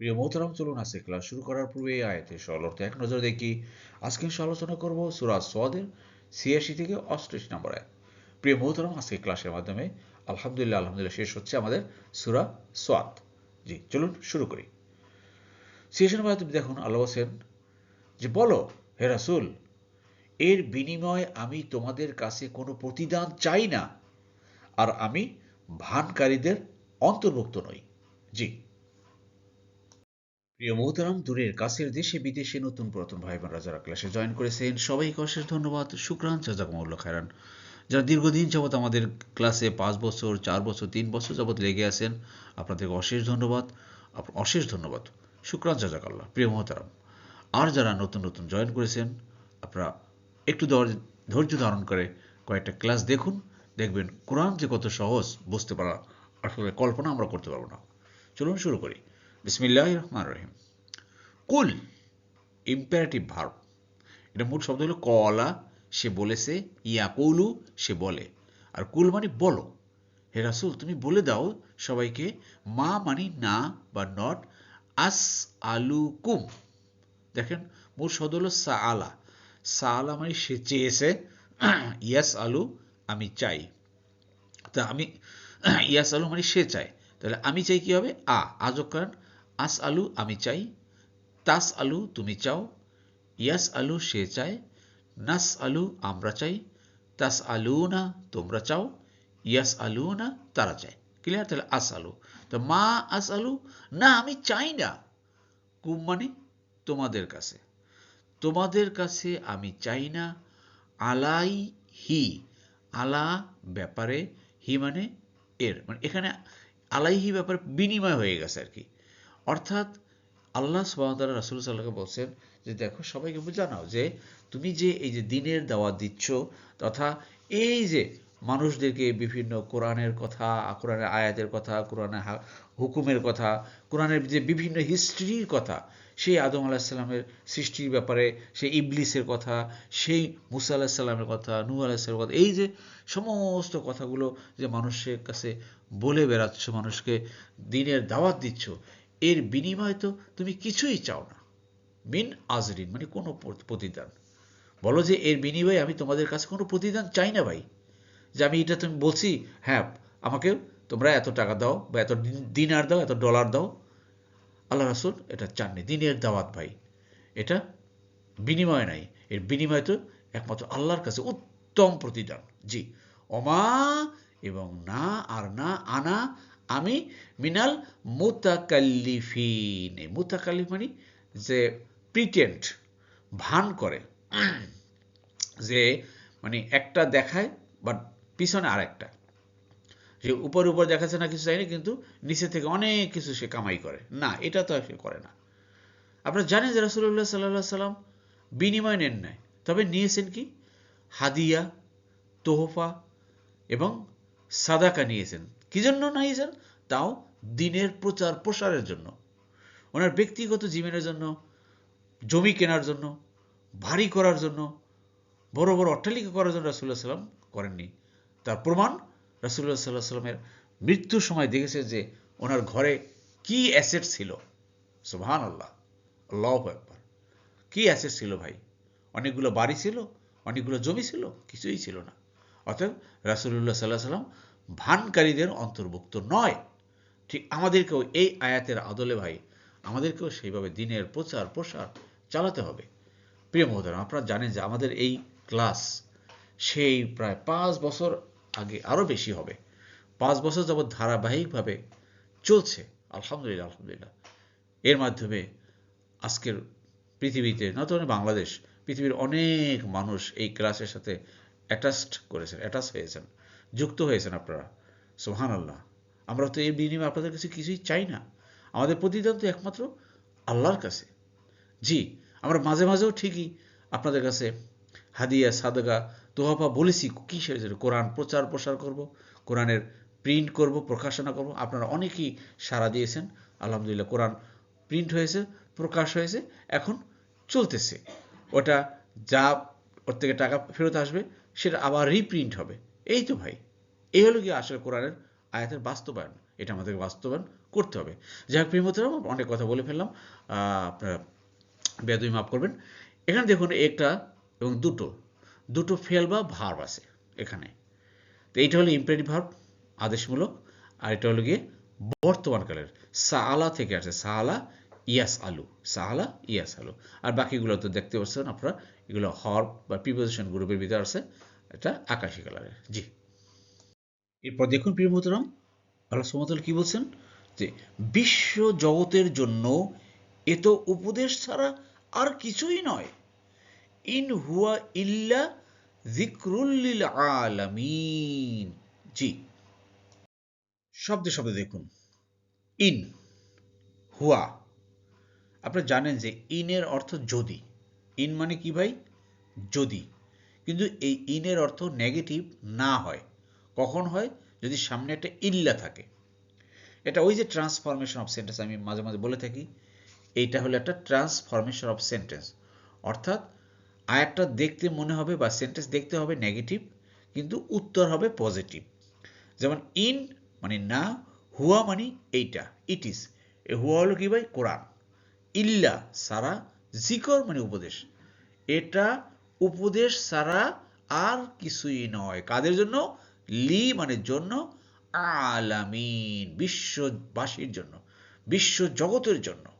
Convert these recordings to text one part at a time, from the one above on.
প্রিয় মোহতারাম, চলুন আজকে ক্লাস শুরু করার পূর্বে এই আয়াতে সরলর্থে এক নজর দেখি। আজকে আলোচনা করব সুরাজ সোয়াদের ছিয়াশি থেকে অষ্টআশি নম্বর আয়াত। প্রিয় মোহতারাম আজকে ক্লাসের মাধ্যমে আলহামদুলিল্লাহ আলহামদুলিল্লাহ শেষ হচ্ছে আমাদের সুরা সোয়াদ জি, চলুন শুরু করি। ছিয়াশি নম্বর আয়াত দেখুন, আল্লাহ হোসেন যে, বলো, হে রাসুল, এর বিনিময়ে আমি তোমাদের কাছে কোনো প্রতিদান চাই না, আর আমি ভানকারীদের অন্তর্ভুক্ত নই। জি প্রিয় মোহতারাম দূরের কাছের দেশে বিদেশে নতুন পুরাতন ভাই বোনরা যারা ক্লাসে জয়েন করেছেন, সবাইকে অশেষ ধন্যবাদ, শুক্রান জাজাকুমুল্লাহ খায়রান। যারা দীর্ঘদিন যাবৎ আমাদের ক্লাসে পাঁচ বছর, চার বছর, তিন বছর যাবৎ লেগে আছেন, আপনাদেরকে অশেষ ধন্যবাদ অশেষ ধন্যবাদ। শুক্রান জাজাকাল্লাহ প্রিয় মোহতারাম আর যারা নতুন নতুন জয়েন করেছেন, আপনারা একটু ধৈর্য ধারণ করে কয়েকটা ক্লাস দেখুন, দেখবেন কোরআন যে কত সহজ, বুঝতে পারা আসলে কল্পনা আমরা করতে পারব না। চলুন শুরু করি। বিসমিল্লাহ রহমান রহিম কুল ইম্পারেটিভ ভার্ব এটা মূল শব্দ হলো কলা, সে বলেছে ইয়া কৌলু সে বলে। আর কুল মানে বলো। হে রাসুল, তুমি বলে দাও সবাইকে, মা মানি না বা নট আস আলু কুম দেখেন মূল শব্দ হলো সা আলা সা আলা মানে সে চেয়েছে ইয়াস আলু আমি চাই। তা আমি ইয়াস আলু মানে সে চায়। তাহলে আমি চাই কি হবে? আ। আজব কারণ আস আলু আমি চাই তাস আলু তুমি চাও ইয়াস আলু সে চায় নাস আলু আমরা চাই তাস আলু না তোমরা চাও ইয়াস আলু না তারা চায়। ক্লিয়ার তাহলে আস আলু তো মা আস আলু না, আমি চাই না। কুম মানে তোমাদের কাছে। তোমাদের কাছে আমি চাই না। আলাই হি। আলা ব্যাপারে হি মানে এর। মানে এখানে আলাইহি ব্যাপারে বিনিময় হয়ে গেছে আর কি। অর্থাৎ আল্লাহ সুবাহতাল রাসুল সাল্লাহকে বলছেন যে দেখো সবাইকে জানাও যে তুমি যে এই যে দিনের দাওয়াত দিচ্ছ তথা এই যে মানুষদেরকে বিভিন্ন কোরআনের কথা, কোরআনের আয়াতের কথা, কোরআনের হুকুমের কথা, কোরআনের যে বিভিন্ন হিস্ট্রির কথা, সেই আদম আলাহিসাল্লামের সৃষ্টির ব্যাপারে, সেই ইবলিসের কথা, সেই মুসা আলাহিসাল্লামের কথা নু আলাহিসাল্লামের কথা, এই যে সমস্ত কথাগুলো যে মানুষের কাছে বলে বেড়াচ্ছ, মানুষকে দিনের দাওয়াত দিচ্ছ এর বিনিময়ে তো তুমি কিছুই চাও না। মিন আজরিন মানে কোনো প্রতিদান। বলো যে এর বিনিময়ে আমি তোমাদের কাছে কোনো প্রতিদান চাই না ভাই। যে আমি এটা তুমি বলছি হ্যাঁ আমাকে তোমরা এত টাকা দাও বা এত দিনার দাও, এত ডলার দাও। আল্লাহ রাসুল এটা চাননি। দিনের দাওয়াত ভাই। এটা বিনিময় নাই। এর বিনিময় তো একমাত্র আল্লাহর কাছে উত্তম প্রতিদান। জি। অমা এবং না আর না আনা আমি মিনাল মুতাকাল্লিফিন। মুতাকাল্লিফ মানে যে প্রিটেন্ট ভান করে। যে মানে একটা দেখায় বাট পিছনে আরেকটা। যে উপর উপর দেখাচ্ছে না কিছু চাইনি কিন্তু নিচে থেকে অনেক কিছু সে কামাই করে। না, এটা তো সে করে না। আপনারা জানেন যে রাসুল্লাহ সাল্লাহ সাল্লাম বিনিময় নেন নাই। তবে নিয়েছেন কি? হাদিয়া, তোহফা এবং সাদাকা নিয়েছেন। কি জন্য নিয়েছেন তাও দিনের প্রচার প্রসারের জন্য। ওনার ব্যক্তিগত জীবনের জন্য, জমি কেনার জন্য ভারী করার জন্য, বড় বড় অট্টালিকা করার জন্য রাসুল্লাহ সাল্লাম করেননি। তার প্রমাণ রাসুল্লাহ সাল্লাহ সাল্লামের মৃত্যুর সময় দেখেছে যে ওনার ঘরে কি অ্যাসেট ছিল। সুহান আল্লাহ আল্লাহ একবার কি অ্যাসেট ছিল ভাই? অনেকগুলো বাড়ি ছিল, অনেকগুলো জমি ছিল, কিছুই ছিল না। অর্থাৎ রাসুল্লাহ সাল্লাহ সাল্লাম ভানকারীদের অন্তর্ভুক্ত নয়। ঠিক আমাদেরকেও এই আয়াতের আদলে ভাই, আমাদেরকেও সেইভাবে দিনের প্রচার প্রসার চালাতে হবে। প্রিয় মহোদয়, আপনারা জানেন যে আমাদের এই ক্লাস সেই প্রায় পাঁচ বছর আগে আরও বেশি হবে। পাঁচ বছর যাবৎ ধারাবাহিকভাবে চলছে। আলহামদুলিল্লাহ আলহামদুলিল্লাহ। এর মাধ্যমে আজকের পৃথিবীতে নট অনলি বাংলাদেশ, পৃথিবীর অনেক মানুষ এই ক্লাসের সাথে অ্যাটাচড করেছেন, অ্যাটাচ হয়েছেন। যুক্ত হয়েছেন আপনারা। সোহান আল্লাহ আমরা তো এর বিনিময়ে আপনাদের কাছে কিছুই চাই না। আমাদের প্রতিদান তো একমাত্র আল্লাহর কাছে। জি, আমরা মাঝে মাঝেও ঠিকই আপনাদের কাছে হাদিয়া, সাদগা, তোহাফা বলেছি কিসের জন্য কোরআন প্রচার প্রসার করব, কোরআনের প্রিন্ট করব, প্রকাশনা করব। আপনারা অনেকেই সাড়া দিয়েছেন। আলহামদুলিল্লাহ, কোরআন প্রিন্ট হয়েছে, প্রকাশ হয়েছে, এখন চলতেছে। ওটা যা ওর থেকে টাকা ফেরত আসবে, সেটা আবার রিপ্রিন্ট হবে। এই তো ভাই। এই হলো কি আসলে কোরআনের আয়াতের বাস্তবায়ন। এটা আমাদেরকে বাস্তবায়ন করতে হবে। যাই হোক প্রিমতরাম অনেক কথা বলে ফেললাম। আপনারা বেদই মাফ করবেন। এখানে দেখুন একটা এবং দুটো দুটো ফেল বা ভার্ব আছে এখানে। তো এইটা হলো ইম্পারেটিভ ভার্ব আদেশমূলক। আর এটা হলো গিয়ে বর্তমানকালের, সাআলা থেকে আসে, সাআলা ইয়াস আলু সাআলা ইয়াস আলু আর বাকিগুলো তো দেখতে পাচ্ছেন আপনারা, এগুলো হর্ব বা প্রিপোজিশন গ্রুপের ভিতরে আছে, এটা আকাশি কালারের। জি। এরপর দেখুন প্রিয় মোহতরাম আল্লাহ সুমতল কি বলছেন? যে বিশ্ব জগতের জন্য এ তো উপদেশ ছাড়া আর কিছুই নয়। ইন হুয়া ইল্লা জিক্রুল্লিল আলামিন। জি। শব্দে শব্দে দেখুন। ইন হুয়া। আপনারা জানেন যে ইনের অর্থ যদি। ইন মানে কি ভাই? যদি। কিন্তু এই ইনের অর্থ নেগেটিভ না হয়। কখন হয়? যদি সামনে একটা ইল্লা থাকে। এটা ওই যে ট্রান্সফরমেশন অফ সেন্টেন্স আমি মাঝে মাঝে বলে থাকি, এইটা হলো একটা ট্রান্সফরমেশন অফ সেন্টেন্স অর্থাৎ আয়াতটা দেখতে মনে হবে বা সেন্টেন্স দেখতে হবে নেগেটিভ কিন্তু উত্তর হবে পজিটিভ যেমন ইন মানে না, হুয়া মানে এইটা ইট ইস এ হুয়া হলো কি ভাই? কোরআন। ইল্লা সারা, জিকর মানে উপদেশ। এটা উপদেশ সারা আর কিছুই নয়। কাদের জন্য? লি মানে জন্য আলামিন, বিশ্ববাসীর জন্য বিশ্ব জগতের জন্য।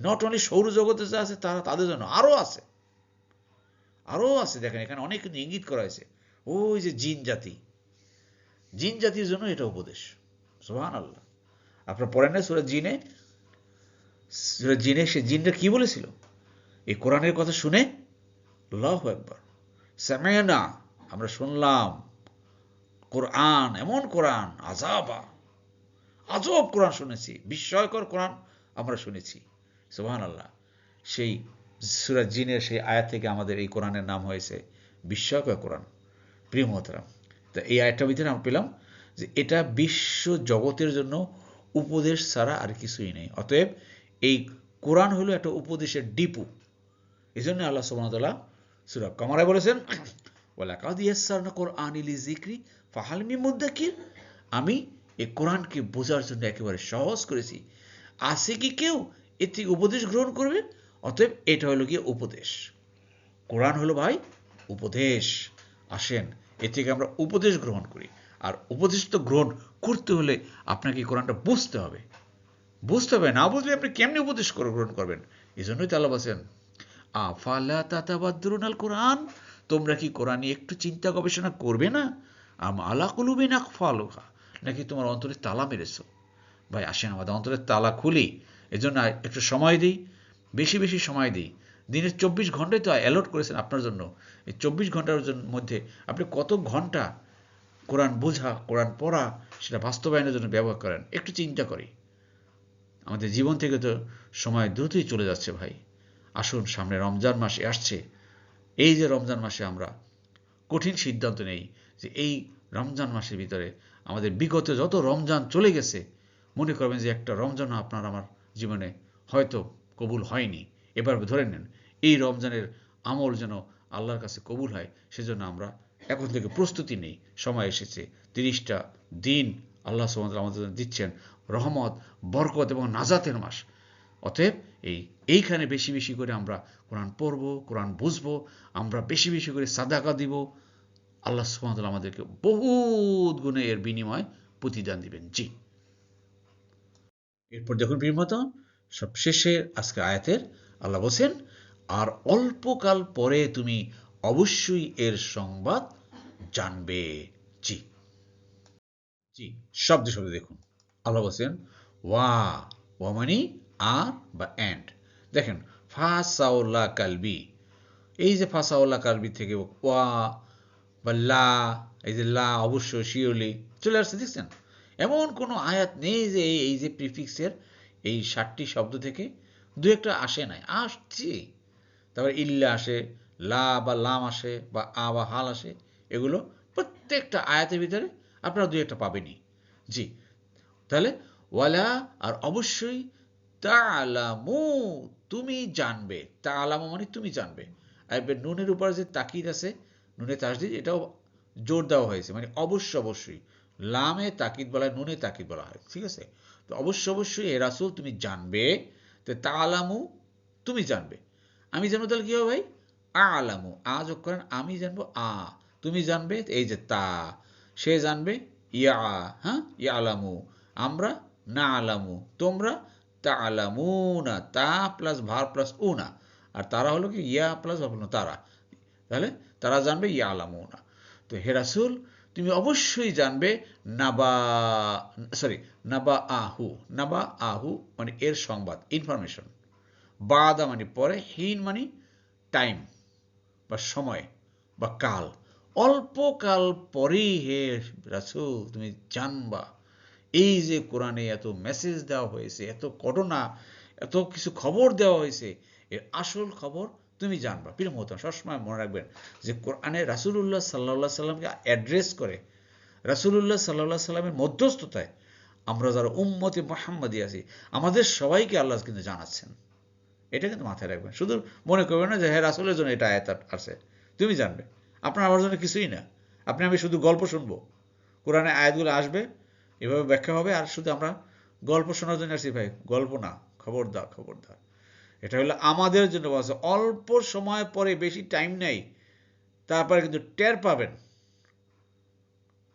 নট অনলি সৌরজগতে যা আছে, তারা তাদের জন্য আরও আছে। আরও আছে, দেখেন, এখানে অনেক কিন্তু ইঙ্গিত করা হয়েছে। ওই যে জিন জাতি। জিন জাতির জন্য এটা উপদেশ। সোহান আল্লাহ আপনার পড়েন না সুরা জিনে? সুরা জিনে, সে জিনটা কি বলেছিল? এই কোরআনের কথা শুনে লহ একবার না আমরা শুনলাম। কোরআন, এমন কোরআন আজাবা আজব কোরআন শুনেছি, বিস্ময়কর কোরআন আমরা শুনেছি। সোহান আল্লাহ সেই সুরা জিনের সেই আয়াত থেকে আমাদের এই কোরআনের নাম হয়েছে বিস্ময়কর কোরআন। প্রিয় মহতারাম, তো এই আয়াতটার ভিতরে আমরা পেলাম যে এটা বিশ্ব জগতের জন্য উপদেশ ছাড়া আর কিছুই নেই। অতএব এই কোরআন হলো একটা উপদেশের ডিপু। এই জন্য আল্লাহ সুবাহতাল্লাহ সুরা কামারায় বলেছেন ফাহালমি মুদ্দাকির আমি এই কোরআনকে বোঝার জন্য একেবারে সহজ করেছি। আছে কি কেউ? এর থেকে উপদেশ গ্রহণ করবে? অতএব এটা হলো গিয়ে উপদেশ। কোরআন হলো ভাই উপদেশ। আসেন এ থেকে আমরা উপদেশ গ্রহণ করি। আর উপদেশ তো গ্রহণ করতে হলে আপনাকে কোরআনটা বুঝতে হবে। বুঝতে হবে, না বুঝলে আপনি কেমনি উপদেশ করে, গ্রহণ করবেন? এই জন্যই তো আল্লাহ বলছেন, আফালা তাতাবাদ্দুরুন আল কোরআন? তোমরা কি কোরআনে একটু চিন্তা গবেষণা করবে না? আম আলা কুলুবে না ফালুহা নাকি তোমার অন্তরে তালা মেরেছো? ভাই, আসেন আমাদের অন্তরের তালা খুলি। এজন্য একটু সময় দিই, বেশি বেশি সময় দিই। দিনের চব্বিশ ঘন্টায় তো অ্যালট করেছেন আপনার জন্য। এই চব্বিশ ঘণ্টার মধ্যে আপনি কত ঘণ্টা কোরআন বোঝা, কোরআন পড়া, সেটা বাস্তবায়নের জন্য ব্যবহার করেন? একটু চিন্তা করি। আমাদের জীবন থেকে তো সময় দ্রুতই চলে যাচ্ছে ভাই। আসুন, সামনে রমজান মাসে আসছে। এই যে রমজান মাসে আমরা কঠিন সিদ্ধান্ত নেই যে এই রমজান মাসের ভিতরে আমাদের বিগত যত রমজান চলে গেছে, মনে করবেন যে একটা রমজানও আপনার আমার জীবনে হয়তো কবুল হয়নি। এবার ধরে নেন, এই রমজানের আমল যেন আল্লাহর কাছে কবুল হয়, সেজন্য আমরা এখন থেকে প্রস্তুতি নেই। সময় এসেছে, তিরিশটা দিন আল্লাহ সুমত আমাদের দিচ্ছেন। রহমত, বরকত এবং নাজাতের মাস। অতএব এই, এইখানে বেশি বেশি করে আমরা কোরআন পড়ব, কোরআন বুঝব, আমরা বেশি বেশি করে সাদাকা দিব। আল্লাহ সুমত আমাদেরকে বহুত গুণে এর বিনিময় প্রতিদান দিবেন। জি। এরপর দেখুন প্রিয়মত সবশেষে আজকে আয়াতের আল্লাহ বলছেন, আর অল্পকাল পরে তুমি অবশ্যই এর সংবাদ জানবে। জি। জি, শব্দ শব্দ দেখুন। আল্লাহ বলছেন, ওয়া ওয়া মানে আর বা অ্যান্ড দেখেন ফাসাউল্লা কালবি। এই যে ফাসাউল্লা কালবি থেকে ওয়া বা লা, এই যে লা অবশ্য শিওলি চলে আসছে, দেখছেন? এমন কোনো আয়াত নেই যে এই যে প্রিফিক্সের এই ষাটটি শব্দ থেকে দু একটা আসে নাই। আসছে। তারপর ইল্লা আসে, লা বা লাম আসে বা আ বা হাল আসে, এগুলো প্রত্যেকটা আয়াতের ভিতরে আপনারা দু একটা পাবেনই। জি। তাহলে ওয়ালা আর অবশ্যই তালামু তুমি জানবে। তালামু মানে তুমি জানবে। আর নুনের উপর যে তাকিদ আছে, নুনে তাসদিদ, এটাও জোর দেওয়া হয়েছে। মানে অবশ্য অবশ্যই, লামে তাকিদ বলা হয়, নুনে তাকিদ বলা হয়। ঠিক আছে? তো অবশ্য অবশ্যই এ রাসুল তুমি জানবে, তো তালামু তুমি জানবে। আমি জানব তাহলে কি হবে ভাই? আ আলামু, আ যোগ করেন, আমি জানব আ। তুমি জানবে এই যে তা, সে জানবে, ইয়া হ্যাঁ? ইয়া আলামু আমরা না আলামু, তোমরা তা তা প্লাস ভার প্লাস উ না আর তারা হলো কি, ইয়া প্লাস তারা। তাহলে তারা জানবে ইয়া আলামু না তো হে রাসুল, তুমি অবশ্যই জানবে নাবা, সরি নাবা আহু নাবা আহু মানে এর সংবাদ ইনফরমেশন বাদা মানে পরে, হীন মানে টাইম বা সময় বা কাল। অল্প কাল পরেই হে রাসুল, তুমি জানবা। এই যে কোরআনে এত মেসেজ দেওয়া হয়েছে, এত ঘটনা, এত কিছু খবর দেওয়া হয়েছে, এর আসল খবর তুমি জানবা। প্রিয় মহতম সবসময় মনে রাখবেন যে কোরআনে রাসুলুল্লাহ সাল্লাহ সাল্লামকে অ্যাড্রেস করে, রাসুলুল্লাহ সাল্লাহ সাল্লামের মধ্যস্থতায় আমরা যারা উম্মতে মোহাম্মদী আছি, আমাদের সবাইকে আল্লাহ কিন্তু জানাচ্ছেন। এটা কিন্তু মাথায় রাখবেন। শুধু মনে করবেন না যে হ্যাঁ রাসুলের জন্য এটা আয়াত আছে। তুমি জানবে। আপনার আমার জন্য কিছুই না। আপনি, আমি শুধু গল্প শুনব। কোরআনে আয়াতগুলো আসবে এভাবে ব্যাখ্যা হবে, আর শুধু আমরা গল্প শোনার জন্য আসছি ভাই। গল্প না, খবরদার খবরদার। এটা হলো আমাদের জন্য বলছে, অল্প সময় পরে বেশি টাইম নেই, তারপরে কিন্তু টের পাবেন।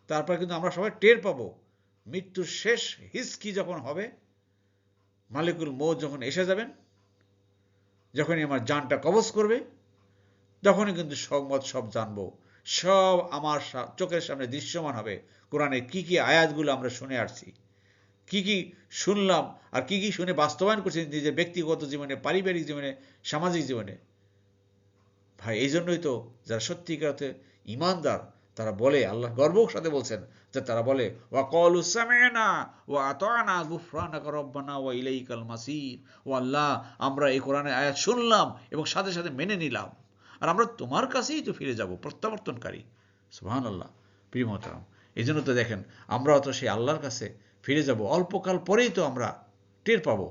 তারপরে কিন্তু আমরা সবাই টের পাবো। মৃত্যুর শেষ হিসকি যখন হবে, মালিকুল মৌ যখন এসে যাবেন, যখনই আমার যানটা কবজ করবে, তখনই কিন্তু সংবাদ সব জানব। সব আমার চোখের সামনে দৃশ্যমান হবে। কোরআনে কি কি আয়াতগুলো আমরা শুনে আসছি, কি কি শুনলাম আর কি কি শুনে বাস্তবায়ন করছি নিজের ব্যক্তিগত জীবনে, পারিবারিক জীবনে, সামাজিক জীবনে। ভাই, এই জন্যই তো যারা সত্যিকারতে ইমানদার, তারা বলে, আল্লাহ গর্বর সাথে বলছেন যে তারা বলে ওয়া কলু সামেনা ওয়া আতানা গুফরানাকা রব্বানা ওয়া ইলাইকাল মাসির। ও আল্লাহ, আমরা এই কোরআনে আয়াত শুনলাম এবং সাথে সাথে মেনে নিলাম। আর আমরা তোমার কাছেই তো ফিরে যাব, প্রত্যাবর্তনকারী। সুবহানাল্লাহ। প্রিয় মহতারাম এই জন্য তো দেখেন আমরাও তো সেই আল্লাহর কাছে ফিরে যাব, অল্পকাল পরেই তো আমরা টের পাব।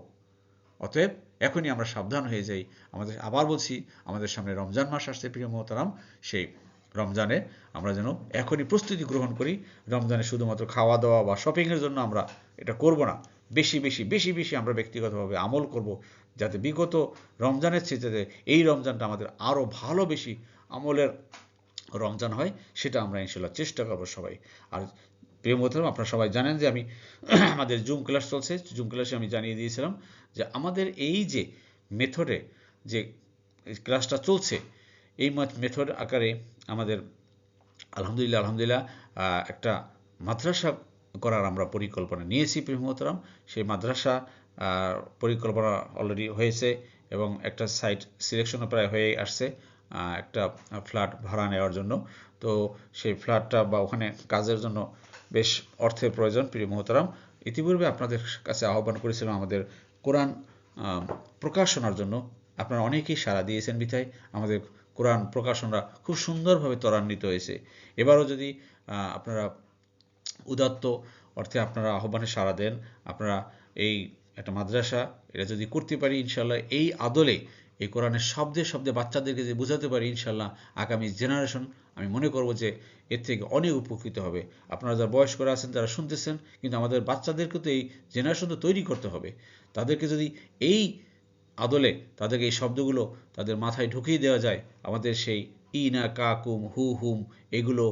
অতএব এখনই আমরা সাবধান হয়ে যাই। আমাদের আবার বলছি, আমাদের সামনে রমজান মাস আসছে, প্রিয় মহতারাম। সেই রমজানে আমরা যেন এখনই প্রস্তুতি গ্রহণ করি। রমজানে শুধুমাত্র খাওয়া দাওয়া বা শপিংয়ের জন্য আমরা এটা করব না। বেশি বেশি বেশি বেশি আমরা ব্যক্তিগতভাবে আমল করব, যাতে বিগত রমজানের স্মৃতিতে এই রমজানটা আমাদের আরও ভালো, বেশি আমলের রমজান হয়, সেটা আমরা ইনশাল্লাহ চেষ্টা করব সবাই। আর প্রিয় মোহতারাম, আপনারা সবাই জানেন যে আমি আমাদের জুম ক্লাস চলছে। জুম ক্লাসে আমি জানিয়ে দিয়েছিলাম যে আমাদের এই যে মেথডে যে ক্লাসটা চলছে, এই মেথড আকারে আমাদের আলহামদুলিল্লাহ আলহামদুলিল্লাহ একটা মাদ্রাসা করার আমরা পরিকল্পনা নিয়েছি প্রিয় মোহতারাম। সেই মাদ্রাসা পরিকল্পনা অলরেডি হয়েছে এবং একটা সাইট সিলেকশনও প্রায় হয়ে আসছে। একটা ফ্ল্যাট ভাড়া নেওয়ার জন্য। তো সেই ফ্ল্যাটটা বা ওখানে কাজের জন্য বেশ অর্থের প্রয়োজন, প্রিয় মহতারাম। ইতিপূর্বে আপনাদের কাছে আহ্বান করেছিলাম আমাদের কোরআন প্রকাশনার জন্য। আপনারা অনেকেই সাড়া দিয়েছেন বিথায় আমাদের কোরআন প্রকাশনরা খুব সুন্দরভাবে ত্বরান্বিত হয়েছে। এবারও যদি আপনারা উদাত্ত অর্থে আপনারা আহ্বানে সাড়া দেন, আপনারা এই একটা মাদ্রাসা, এটা যদি করতে পারি ইনশাল্লাহ এই আদলে এই কোরআনের শব্দে শব্দে বাচ্চাদেরকে যে বোঝাতে পারি, ইনশাল্লাহ আগামী জেনারেশন আমি মনে করব যে এর থেকে অনেক উপকৃত হবে। আপনারা যারা বয়স্করা আছেন, তারা শুনতেছেন, কিন্তু আমাদের বাচ্চাদেরকে তো এই জেনারেশন তো তৈরি করতে হবে। তাদেরকে যদি এই আদলে তাদেরকে এই শব্দগুলো তাদের মাথায় ঢুকিয়ে দেওয়া যায়, আমাদের সেই ইনা কাকুম হু হুম এগুলো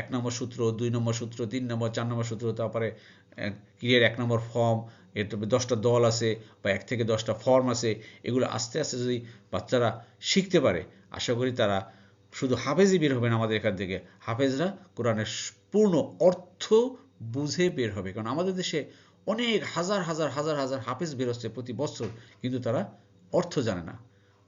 এক নম্বর সূত্র, দুই নম্বর সূত্র, তিন নম্বর, চার নম্বর সূত্র, তারপরে ক্রিয়ার এক নম্বর ফর্ম এর দশটা দল আছে বা এক থেকে দশটা ফর্ম আছে, এগুলো আস্তে আস্তে যদি বাচ্চারা শিখতে পারে, আশা করি তারা শুধু হাফেজই বের হবে না আমাদের এখান থেকে। হাফেজরা কোরআনের পূর্ণ অর্থ বুঝে বের হবে। কারণ আমাদের দেশে অনেক হাজার হাজার হাজার হাজার হাফেজ বের হচ্ছে প্রতি বছর, কিন্তু তারা অর্থ জানে না।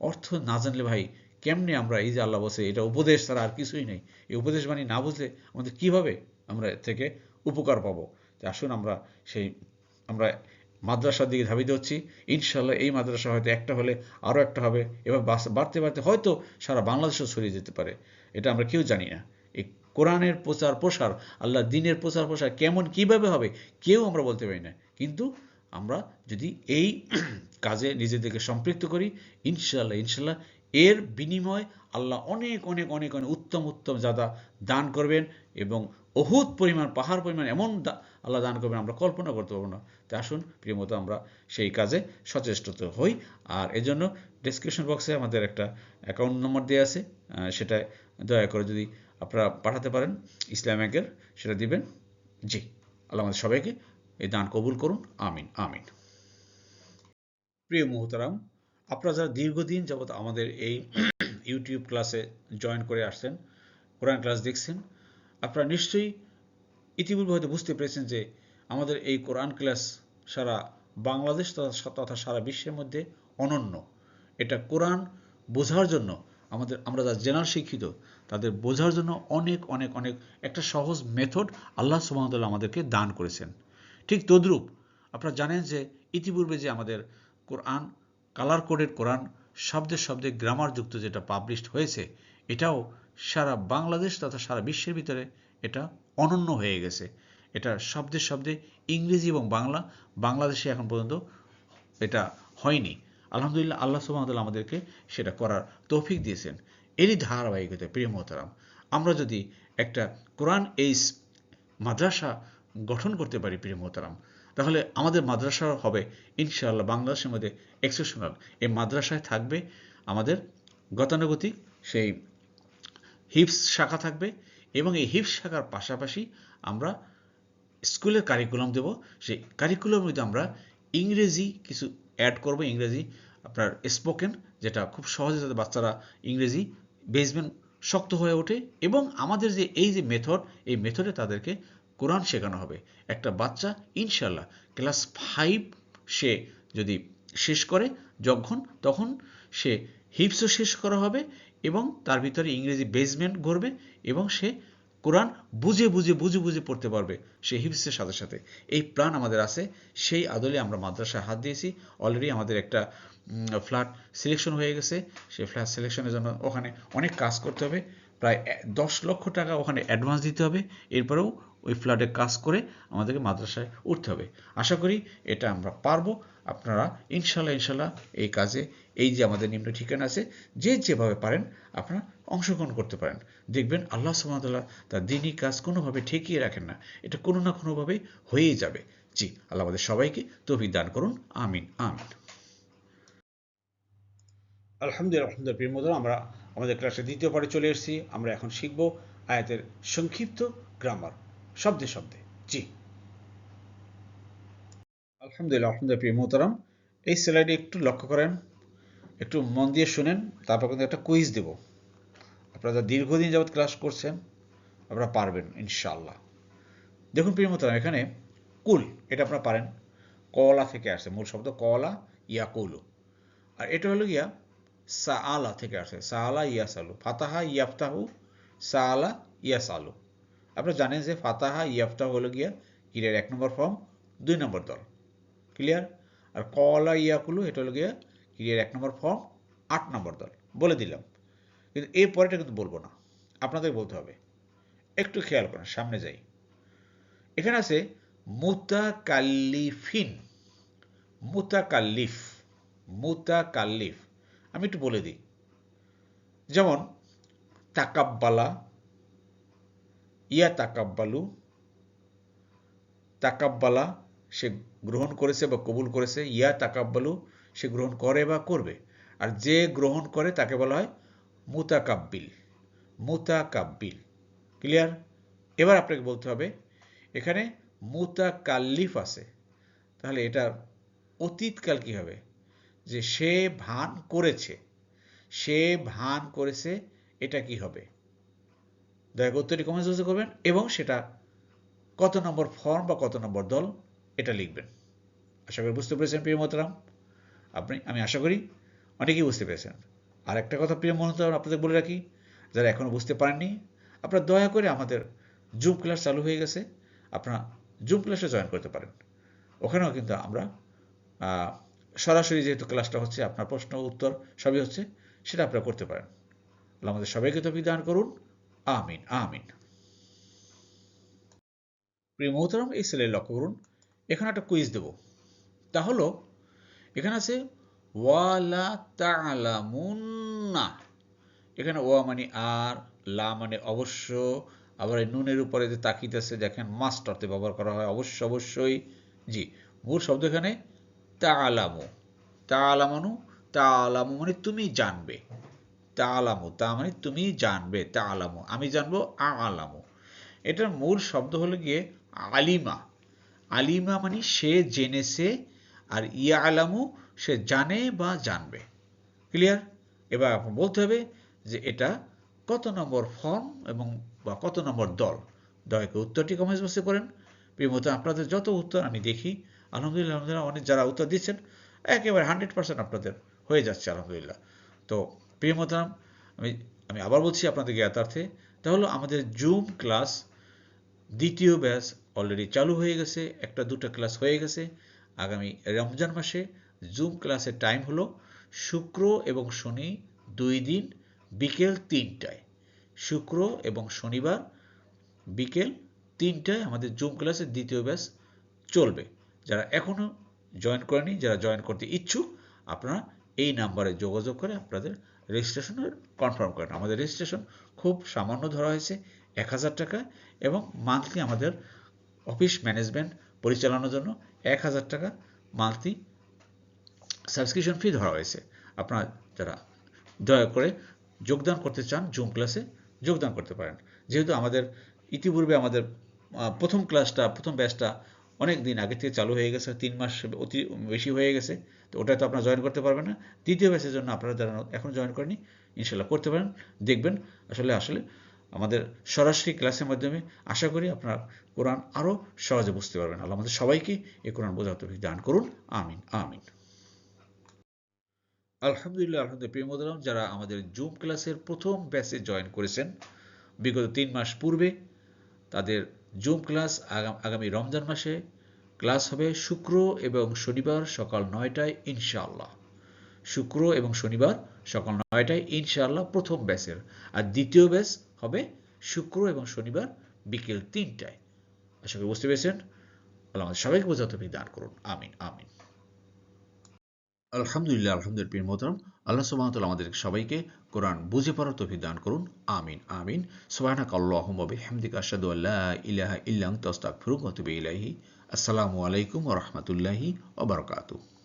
অর্থ না জানলে ভাই কেমনে আমরা এই যে আল্লাহ বসে এটা উপদেশ তারা আর কিছুই নেই। এই উপদেশ বাণী না বুঝলে আমাদের কীভাবে আমরা থেকে উপকার পাবো? আসুন আমরা সেই আমরা মাদ্রাসার দিকে ধাবিত হচ্ছি। ইনশাল্লাহ এই মাদ্রাসা হয়তো একটা হলে আরও একটা হবে। এবার বাড়তে বাড়তে হয়তো সারা বাংলাদেশেও ছড়িয়ে যেতে পারে। এটা আমরা কেউ জানি না। এই কোরআনের প্রচার প্রসার আল্লাহ দিনের প্রচার প্রসার কেমন, কীভাবে হবে, কেউ আমরা বলতে পারি না। কিন্তু আমরা যদি এই কাজে নিজেদেরকে সম্পৃক্ত করি ইনশাল্লাহ ইনশাল্লাহ এর বিনিময় আল্লাহ অনেক অনেক অনেক অনেক উত্তম উত্তম জাদা দান করবেন এবং অহুত পরিমাণ, পাহাড় পরিমাণ এমন আল্লাহ দান করবেন, আমরা কল্পনা করতে পারব না। তাই আসুন, প্রিয় মতো, আমরা সেই কাজে সচেষ্ট হই। আর এজন্য ডিসক্রিপশন বক্সে আমাদের একটা অ্যাকাউন্ট নম্বর দেওয়া আছে। সেটা দয়া করে যদি আপনারা পাঠাতে পারেন, ইসলাম ব্যাংকের, সেটা দিবেন। জি, আল্লাহ আমাদের সবাইকে এই দান কবুল করুন। আমিন আমিন। প্রিয় মোহতারাম, আপনারা যারা দীর্ঘদিন যাবৎ আমাদের এই ইউটিউব ক্লাসে জয়েন করে আসছেন কোরআন ক্লাস দেখছেন, আপনারা নিশ্চয়ই ইতিপূর্বে হয়তো বুঝতে পেরেছেন যে আমাদের এই কোরআন ক্লাস সারা বাংলাদেশ তথা সারা বিশ্বের মধ্যে অনন্য। এটা কোরআন বোঝার জন্য আমাদের, আমরা যারা জেনার শিক্ষিত, তাদের বোঝার জন্য অনেক অনেক অনেক একটা সহজ মেথড আল্লাহ সুবাহতাল্লাহ আমাদেরকে দান করেছেন। ঠিক তদ্রূপ আপনারা জানেন যে ইতিপূর্বে যে আমাদের কোরআন, কালার কোডেড কোরআন শব্দে শব্দে গ্রামারযুক্ত যেটা পাবলিশড হয়েছে, এটাও সারা বাংলাদেশ তথা সারা বিশ্বের ভিতরে এটা অনন্য হয়ে গেছে। এটা শব্দে শব্দে ইংরেজি এবং বাংলা, বাংলাদেশে এখন পর্যন্ত এটা হয়নি। আলহামদুলিল্লাহ, আল্লাহ সুবাহতাল্লাহ আমাদেরকে সেটা করার তৌফিক দিয়েছেন। এরই ধারাবাহিকতা প্রিয় মোহতারাম, আমরা যদি একটা কোরআন এইস মাদ্রাসা গঠন করতে পারি প্রিয় মোহতারাম, তাহলে আমাদের মাদ্রাসা হবে ইনশাআল্লাহ বাংলাদেশের মধ্যে এক্সেপশনাল এই মাদ্রাসায় থাকবে আমাদের গতানুগতিক, সেই হিপস শাখা থাকবে এবং এই হিপস শাখার পাশাপাশি আমরা স্কুলের কারিকুলাম দেব। সেই কারিকুলামের মধ্যে আমরা ইংরেজি কিছু অ্যাড করব, ইংরেজি আপনার স্পোকেন যেটা খুব সহজে যাতে বাচ্চারা ইংরেজি বেসমেন্ট শক্ত হয়ে ওঠে এবং আমাদের যে এই যে মেথড এই মেথডে তাদেরকে কোরআন শেখানো হবে। একটা বাচ্চা ইনশাল্লাহ ক্লাস ফাইভ সে যদি শেষ করে, যখন, তখন সে হিপসও শেষ করা হবে এবং তার ভিতরে ইংরেজি বেসমেন্ট গড়বে এবং সে কোরআন বুঝে বুঝে বুঝে বুঝে পড়তে পারবে সে হিপসের সাথে সাথে। এই প্ল্যান আমাদের আছে, সেই আদলে আমরা মাদ্রাসায় হাত দিয়েছি। অলরেডি আমাদের একটা ফ্ল্যাট সিলেকশন হয়ে গেছে। সেই ফ্ল্যাট সিলেকশনের জন্য ওখানে অনেক কাজ করতে হবে। প্রায় দশ লক্ষ টাকা ওখানে অ্যাডভান্স দিতে হবে। এরপরেও ওই ফ্ল্যাটে কাজ করে আমাদেরকে মাদ্রাসায় উঠতে হবে। আশা করি এটা আমরা পারব। আপনারা ইনশাল্লাহ ইনশাল্লাহ এই কাজে এই যে আমাদের নিম্ন ঠিকানা আছে, যে যেভাবে পারেন আপনারা অংশগ্রহণ করতে পারেন। দেখবেন আল্লাহ সুমতাল্লাহ তার দিনই কাজ কোনোভাবে ঠেকিয়ে রাখেন না। এটা কোনো না কোনোভাবে হয়েই যাবে। জি, আল্লাহ আমাদের সবাইকে তৌফিক দান করুন। আমিন আমিন। আলহামদুলিল্লাহ আলহামদুলিল্লাহ, প্রিয় মতো আমরা আমাদের ক্লাসে দ্বিতীয় পারে চলে এসেছি। আমরা এখন শিখব আয়াতের সংক্ষিপ্ত গ্রামার শব্দে শব্দে। জি। আলহামদুলিল্লাহ আলহামদুলিল্লাহ, প্রিয় মোহতারাম, এই স্লাইডে একটু লক্ষ্য করেন। একটু মন দিয়ে শুনেন, তারপর কিন্তু একটা কুইজ দেব। আপনারা যা দীর্ঘদিন যাবৎ ক্লাস করছেন, আপনারা পারবেন ইনশাল্লাহ দেখুন প্রিয় মোহতারাম এখানে কুল, এটা আপনারা পারেন। কলা থেকে আসছে, মূল শব্দ কলা ইয়া কুলু। আর এটা হলো গিয়া সা আলা থেকে আসে সা আলা ইয়াসালু ফাতাহা ইয়াফতাহু সা আলা ইয়াসালু আপনারা জানেন যে ফাতাহা ইয়াফতাহ হলো গিয়া কিরের এক নম্বর ফর্ম, দুই নম্বর দল। ক্লিয়ার আর কলা ইয়াকুলু এটা হলো গিয়া ক্রিয়ার এক নম্বর ফর্ম, আট নম্বর দল। বলে দিলাম। কিন্তু এই পরেটা কিন্তু বলব না। আপনাদের বলতে হবে। একটু খেয়াল করেন, সামনে যাই। এখানে আছে মুতাকাল্লিফিন। মুতাকাল্লিফ মুতাকাল্লিফ। আমি একটু বলে দিই। যেমন, তাকাব্বালা, ইয়া তাকাব্বালু, তাকাব্বালা সে গ্রহণ করেছে বা কবুল করেছে, ইয়া তাকাব্বালু সে গ্রহণ করে বা করবে। আর যে গ্রহণ করে তাকে বলা হয় মুতাকাব্বিল। মুতাকাব্বিল। ক্লিয়ার এবার আপনাকে বলতে হবে, এখানে মুতাকাল্লিফ আছে। তাহলে এটা অতীতকাল কি হবে? যে সে ভান করেছে। সে ভান করেছে, এটা কি হবে? দয়া উত্তরটি কমেন্ট বক্সে করবেন এবং সেটা কত নম্বর ফর্ম বা কত নম্বর দল, এটা লিখবেন। আশা করি বুঝতে পেরেছেন, প্রিয় মোহতারাম। আপনি, আমি আশা করি অনেকেই বুঝতে পেরেছেন। আর একটা কথা প্রিয় মোহতারাম আপনাদের বলে রাখি, যারা এখনও বুঝতে পারেননি, আপনারা দয়া করে আমাদের জুম ক্লাস চালু হয়ে গেছে, আপনারা জুম ক্লাসে জয়েন করতে পারেন। ওখানেও কিন্তু আমরা সরাসরি যেহেতু ক্লাসটা হচ্ছে, আপনার প্রশ্ন, উত্তর সবই হচ্ছে, সেটা আপনারা করতে পারেন। আমাদের সবাইকে তৌফিক দান করুন। আমিন আমিন। প্রিয় মোহতারাম এই সেলে লক্ষ্য করুন, এখানে একটা কুইজ দেব। তা হলো এখানে আছে, ওয়ালা তালামুন্না। এখানে ওয়া মানে আর, লা মানে অবশ্য। আবার এই নুনের উপরে যে তাকিদ আছে, দেখেন মাস্ট অর্থে ব্যবহার করা হয়, অবশ্য, অবশ্যই। জি, মূল শব্দ এখানে তালামু। তালামানু, তালামু মানে তুমি জানবে। তালামু, তা মানে তুমি জানবে, তালামু। আমি জানব আলামু। এটার মূল শব্দ হলো গিয়ে আলিমা। আলিমা মানে সে জেনেছে আর ইয়া আলামু সে জানে বা জানবে। ক্লিয়ার এবার আপনার বলতে হবে যে এটা কত নম্বর ফর্ম এবং বা কত নম্বর দল? দয়া করে উত্তরটি কমেন্ট বক্সে করেন প্রিয়মতো আপনাদের যত উত্তর আমি দেখি, আলহামদুলিল্লাহ আলহামদুলিল্লাহ, অনেক যারা উত্তর দিচ্ছেন, একেবারে হান্ড্রেড পার্সেন্ট আপনাদের হয়ে যাচ্ছে, আলহামদুলিল্লাহ। তো প্রিয়মতাম আমি আমি আবার বলছি আপনাদের জ্ঞাতার্থে, তাহলে আমাদের জুম ক্লাস দ্বিতীয় ব্যাচ অলরেডি চালু হয়ে গেছে, একটা দুটো ক্লাস হয়ে গেছে। আগামী রমজান মাসে জুম ক্লাসের টাইম হলো শুক্র এবং শনি দুই দিন বিকেল তিনটায়। শুক্র এবং শনিবার বিকেল তিনটায় আমাদের জুম ক্লাসের দ্বিতীয় ব্যাচ চলবে। যারা এখনও জয়েন করেনি, যারা জয়েন করতে ইচ্ছুক, আপনারা এই নাম্বারে যোগাযোগ করে আপনাদের রেজিস্ট্রেশনের কনফার্ম করেন। আমাদের রেজিস্ট্রেশন খুব সামান্য ধরা হয়েছে এক হাজার টাকা এবং মান্থলি আমাদের অফিস ম্যানেজমেন্ট পরিচালনার জন্য এক হাজার টাকা মান্থলি সাবস্ক্রিপশন ফি ধরা হয়েছে। আপনারা যারা দয়া করে যোগদান করতে চান, জুম ক্লাসে যোগদান করতে পারেন। যেহেতু আমাদের ইতিপূর্বে আমাদের প্রথম ক্লাসটা, প্রথম ব্যাচটা অনেক দিন আগে থেকে চালু হয়ে গেছে, তিন মাস অতি বেশি হয়ে গেছে, তো ওটা তো আপনারা জয়েন করতে পারবেন না। দ্বিতীয় ব্যাচের জন্য আপনারা যারা এখন জয়েন করেনি ইনশাল্লাহ করতে পারেন, দেখবেন, আসলে আসলে আমাদের সরাসরি ক্লাসের মাধ্যমে আশা করি আপনারা কোরআন আরও সহজে বুঝতে পারবেন। আল্লাহ আমাদের সবাইকে এই কোরআন বোঝার তৌফিক দান করুন। আমিন আমিন। আলহামদুলিল্লাহ আলহামদুলিল্লাহ। প্রিয় মোদারাম যারা আমাদের জুম ক্লাসের প্রথম ব্যাচে জয়েন করেছেন, বিগত তিন মাস পূর্বে, তাদের জুম ক্লাস আগামী রমজান মাসে ক্লাস হবে শুক্র এবং শনিবার সকাল নয়টায় ইনশাআল্লাহ। শুক্র এবং শনিবার সকাল নয়টায় ইনশাআল্লাহ প্রথম ব্যাচের। আর দ্বিতীয় ব্যাচ হবে শুক্র এবং শনিবার বিকেল তিনটায়। আশা করি বুঝতে পেরেছেন? আল্লাহ সবাইকে বোঝাতে দান করুন। আমিন আমিন। আলহামদুলিল্লাহ আলহামদুলিল্লাহ, পীর মোহতরম। আল্লাহ সুবহানাহু আমাদের সবাইকে কোরআন বুঝে পড়ার তৌফিক দান করুন। আমিন আমিন। সুবহানাক আল্লাহুম্মা বিহামদিকা আশহাদু আল্লা ইলাহা ইল্লা আস্তাগফিরুকা ওয়া আতুবু আসসালামু আলাইকুম ওয়া রাহমাতুল্লাহি ওয়া বারাকাতুহু।